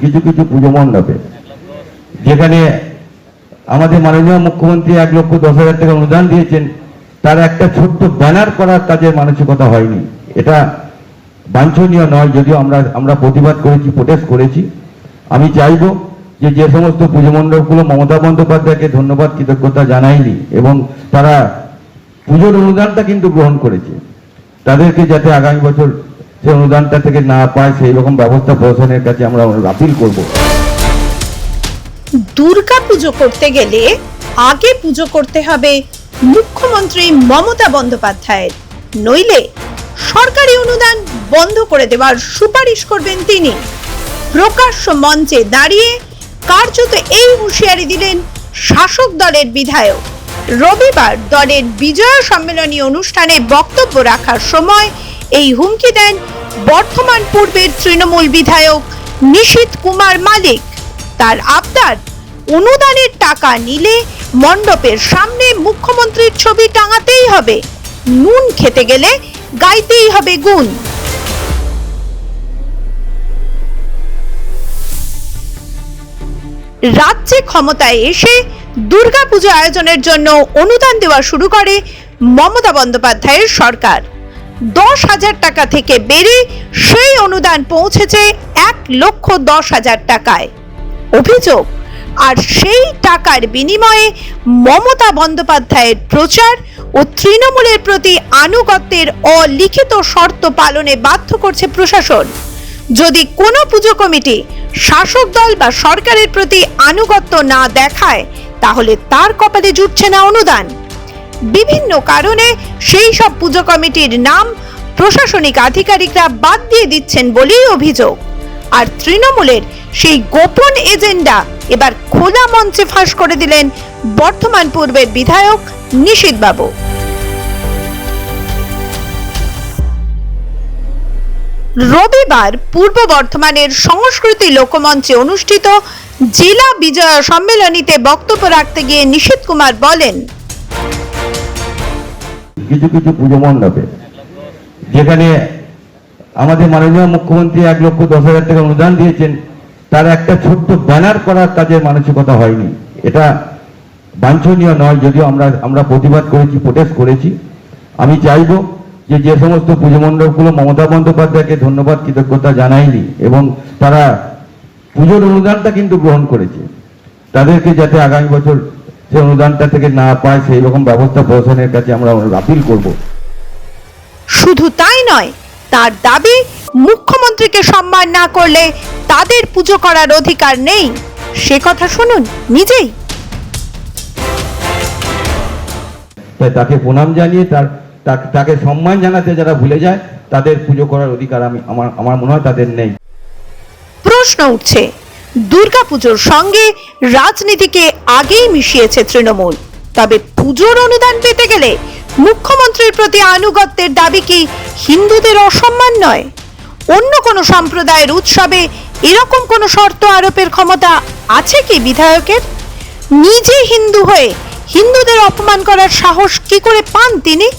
কিছু কিছু পুজো মণ্ডপে। যেখানে আমাদের মাননীয় মুখ্যমন্ত্রী এক লক্ষ দশ হাজার টাকা অনুদান দিয়েছেন, তার একটা ছোট্ট ব্যানার করার কাজের মানসিকতা হয়নি। এটা বাঞ্ছনীয় নয়, যদিও আমরা আমরা প্রতিবাদ করেছি, প্রোটেস্ট করেছি। আমি চাইব যে যে সমস্ত পুজো মণ্ডপগুলো মমতা বন্দ্যোপাধ্যায়কে ধন্যবাদ, কৃতজ্ঞতা জানায়নি এবং তারা পুজোর অনুদানটা কিন্তু গ্রহণ করেছে। তাদেরকে যাতে আগামী বছর সেই অনুদানটা থেকে না পায়, সেই রকম ব্যবস্থা প্রশাসনের কাছে আমরা আপিল করব। দুর্গা পুজো করতে গেলে আগে পুজো করতে হবে মুখ্যমন্ত্রী মমতা বন্দ্যোপাধ্যায়ের। নইলে সরকারি অনুদান বন্ধ করে দেওয়ার সুপারিশ করবেন তিনি। প্রকাশ্য মঞ্চে দাঁড়িয়ে কার্যত এই হুঁশিয়ারি দিলেন শাসক দলের বিধায়ক। রবিবার দলের বিজয় সম্মেলনী অনুষ্ঠানে বক্তব্য রাখার সময় এই হুমকি দেন বর্ধমান পূর্বের তৃণমূল বিধায়ক নিশীত কুমার মালিক। তার আবদার, অনুদানের টাকা নিলে মণ্ডপের সামনে মুখ্যমন্ত্রীর ছবি টাঙাতেই হবে। নুন খেতে গেলে গাইতেই হবে গুণ। রাজ্যে ক্ষমতায় এসে দুর্গাপুজো আয়োজনের জন্য অনুদান দেওয়া শুরু করে মমতা বন্দ্যোপাধ্যায়ের সরকার। দশ হাজার টাকা থেকে বেড়ে সেই অনুদান পৌঁছেছে এক লক্ষ দশ হাজার টাকায়। অভিযোগ, আর সেই টাকার বিনিময়ে মমতা বন্দ্যোপাধ্যায়ের প্রচার ও তৃণমূলের প্রতি আনুগত্যের অলিখিত শর্ত পালনে বাধ্য করছে প্রশাসন। যদি কোনো পুজো কমিটি শাসক দল বা সরকারের প্রতি আনুগত্য না দেখায়, তাহলে তার কপালে জুটছে না অনুদান। বিভিন্ন কারণে সেই সব পুজো কমিটির নাম প্রশাসনিক আধিকারিকরা বাদ দিয়ে দিচ্ছেন বলেই অভিযোগ। আর তৃণমূলের সেই গোপন এজেন্ডা এবার খোলা মঞ্চে ফাঁস করে দিলেন বর্ধমান পূর্বের বিধায়ক নিশীত বাবু রবিবার পূর্ব বর্ধমানের সংস্কৃতি লোকমঞ্চে অনুষ্ঠিত জেলা বিজয় সম্মেলনীতে বক্তব্য রাখতে গিয়ে নিশীত কুমার বলেন কিছু কিছু পুজো মণ্ডপে। যেখানে আমাদের মাননীয় মুখ্যমন্ত্রী এক লক্ষ দশ হাজার টাকা অনুদান দিয়েছেন, তার একটা ছোট্ট ব্যানার করার কাজের মানসিকতা হয়নি। এটা বাঞ্ছনীয় নয়, যদিও আমরা আমরা প্রতিবাদ করেছি, প্রোটেস্ট করেছি। আমি চাইব যে যে সমস্ত পুজো মণ্ডপগুলো মমতা বন্দ্যোপাধ্যায়কে ধন্যবাদ, কৃতজ্ঞতা জানায়নি এবং তারা পুজোর অনুদানটা কিন্তু গ্রহণ করেছে। তাদেরকে যাতে আগামী বছর সেই অনুদানটা থেকে না পায় সেই রকম ব্যবস্থা প্রশাসনের কাছে আমরা আপিল করব। শুধু তাই নয় তার দাবি মুখ্যমন্ত্রীকে সম্মান না করলে তাদের পুজো করার অধিকার নেই। সে কথা শুনুন নিজেই। তাই তাকে প্রণাম জানিয়ে তার তাকে সম্মান জানাতে যারা ভুলে যায় তাদের পুজো করার অধিকার আমি আমার আমার মনে হয় তাদের নেই। প্রশ্ন উঠছে দুর্গাপুজোর সঙ্গে রাজনীতিকে আগেই মিশিয়েছে তৃণমূল। তবে পুজোর অনুদান পেতে গেলে মুখ্যমন্ত্রীর প্রতি আনুগত্যের দাবি কি হিন্দুদের অসম্মান নয়? অন্য কোনো সম্প্রদায়ের উৎসবে এরকম কোনো শর্ত আরোপের ক্ষমতা আছে কি বিধায়কের? নিজে হিন্দু হয়ে হিন্দুদের অপমান করার সাহস কি করে পান তিনি?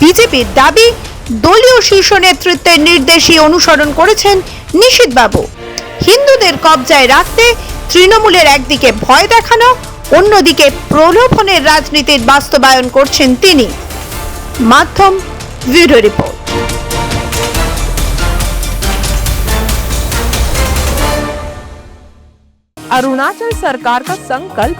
বিজেপির দাবি দলীয় শীর্ষ নেতৃত্বের নির্দেশই অনুসরণ করেছেন নিশীত বাবু হিন্দুদের কবজায় রাখতে তৃণমূলের একদিকে ভয় দেখানো অন্যদিকে প্রলোভনের রাজনীতির বাস্তবায়ন করছেন তিনি মাধ্যম ব্যুরো রিপোর্ট अरुणाचल सरकार का संकल्प